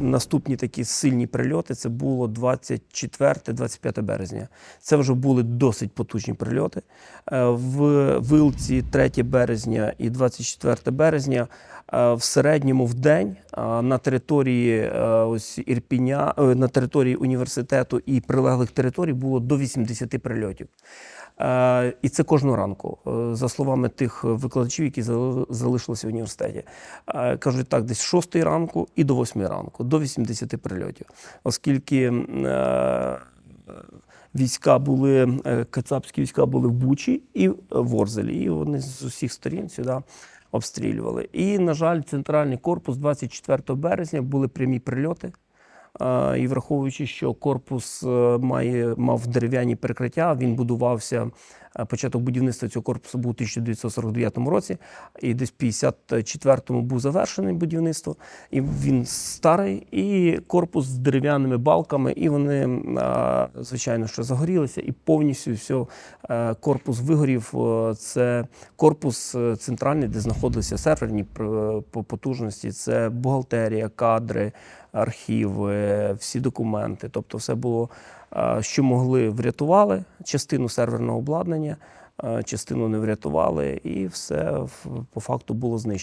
Наступні такі сильні прильоти це було 24-25 березня. Це вже були досить потужні прильоти. Е, В Вилці 3 березня і 24 березня е, в середньому в день е, на території ось Ірпіня, на території університету і прилеглих територій було до 80 прильотів. І це кожного ранку, за словами тих викладачів, які залишилися в університеті. Кажуть так, десь з 6 ранку і до 8 ранку, до 80 прильотів. Оскільки е, війська були, е, кацапські війська були в Бучі і в Орзелі, і вони з усіх сторін сюди обстрілювали. І, на жаль, центральний корпус 24 березня були прямі прильоти. Е, І враховуючи, що корпус має мав дерев'яні перекриття, він будувався. Е, Початок будівництва цього корпусу був у 1949 році, і десь в 54-му був завершений будівництво. І він старий, і корпус з дерев'яними балками, і вони, е, звичайно, що загорілися, і повністю все, корпус вигорів. Е, Це корпус центральний, де знаходилися серверні по потужності. Це бухгалтерія, кадри, архіви, всі документи. Тобто, все було, що могли, врятували частину серверного обладнання, е, частину не врятували, і все по факту було знищено.